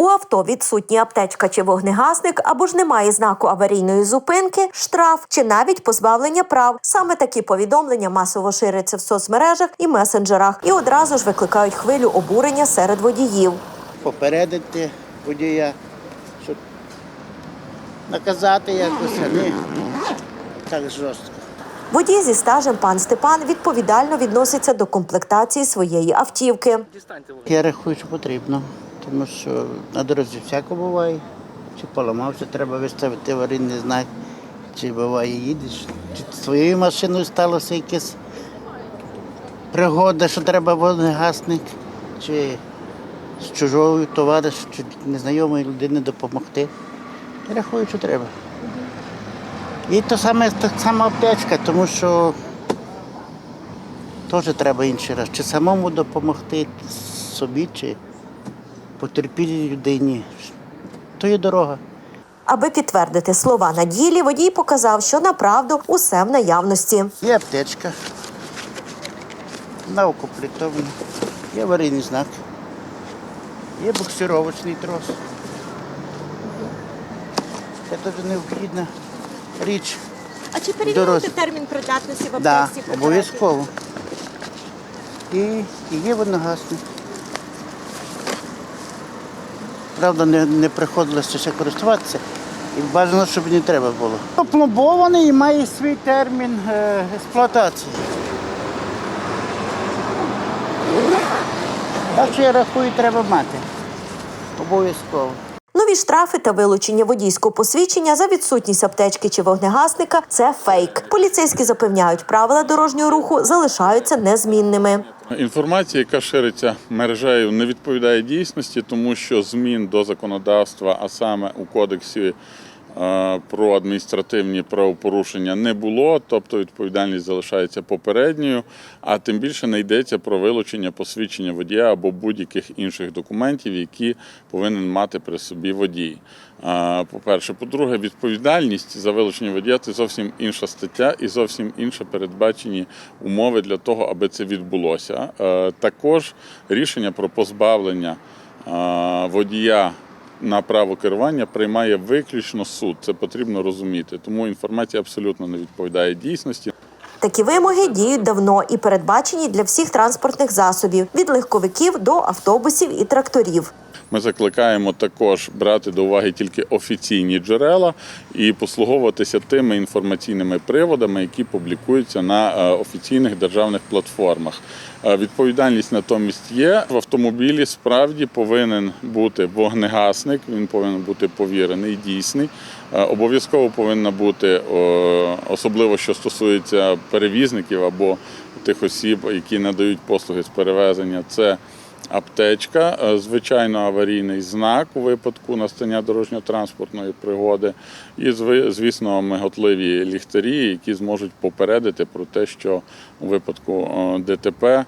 У авто відсутні аптечка чи вогнегасник, або ж немає знаку аварійної зупинки, штраф чи навіть позбавлення прав. Саме такі повідомлення масово ширяться в соцмережах і месенджерах і одразу ж викликають хвилю обурення серед водіїв. попередити водія, щоб наказати якось, а не так жорстко. Водій зі стажем пан Степан відповідально відноситься до комплектації своєї автівки. Я рахую, що потрібно, тому що на дорозі всяко буває. Чи поламався, треба виставити аварійний знак, чи буває їдеш, чи своєю машиною сталося якась пригода, що треба вогнегасник, чи з чужою товаришу, чи незнайомої людини допомогти. Я рахую, що треба. І то саме так сама аптечка, тому що теж треба інший раз. Чи самому допомогти собі, чи потерпілій людині. То є дорога. Аби підтвердити слова на ділі, водій показав, що направду усе в наявності. Є аптечка, вона укомплектована, є аварійний знак, є буксировочний трос. Це дуже необхідна річ. А чи перевіряєте термін придатності в Да, обов'язково. І, і є виногасник. Правда, не, не приходилося ще користуватися. І бажано, щоб не треба було. Опломбований і має свій термін е, експлуатації. Так що я рахую, треба мати. Обов'язково. Нові штрафи та вилучення водійського посвідчення за відсутність аптечки чи вогнегасника це фейк. Поліцейські запевняють, правила дорожнього руху залишаються незмінними. Інформація, яка шириться мережею, не відповідає дійсності, тому що змін до законодавства, а саме у кодексі про адміністративні правопорушення, не було, тобто відповідальність залишається попередньою, а тим більше не йдеться про вилучення посвідчення водія або будь-яких інших документів, які повинен мати при собі водій. По-перше, по-друге, відповідальність за вилучення водія це зовсім інша стаття і зовсім інше передбачені умови для того, аби це відбулося. Також рішення про позбавлення водія на право керування приймає виключно суд. Це потрібно розуміти. Тому інформація абсолютно не відповідає дійсності. Такі вимоги діють давно і передбачені для всіх транспортних засобів від легковиків до автобусів і тракторів. Ми закликаємо також брати до уваги тільки офіційні джерела і послуговуватися тими інформаційними приводами, які публікуються на е, офіційних державних платформах. Е, Відповідальність натомість є. В автомобілі справді повинен бути вогнегасник, він повинен бути повірений, дійсний. Е, Обов'язково повинна бути, особливо що стосується перевізників або тих осіб, які надають послуги з перевезення. Це аптечка, е, звичайно, аварійний знак у випадку настання дорожньо-транспортної пригоди, і звісно, миготливі ліхтарі, які зможуть попередити про те, що у випадку е, ДТП е,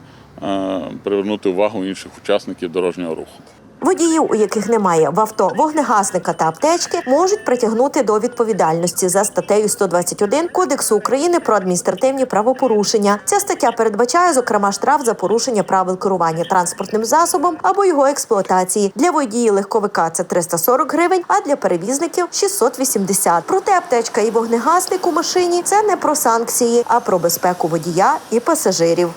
привернути увагу інших учасників дорожнього руху. Водіїв, у яких немає в авто вогнегасника та аптечки, можуть притягнути до відповідальності за статтею 121 Кодексу України про адміністративні правопорушення. Ця стаття передбачає, зокрема, штраф за порушення правил керування транспортним засобом або його експлуатації. Для водії легковика це 340 гривень, а для перевізників 680. Проте аптечка і вогнегасник у машині це не про санкції, а про безпеку водія і пасажирів.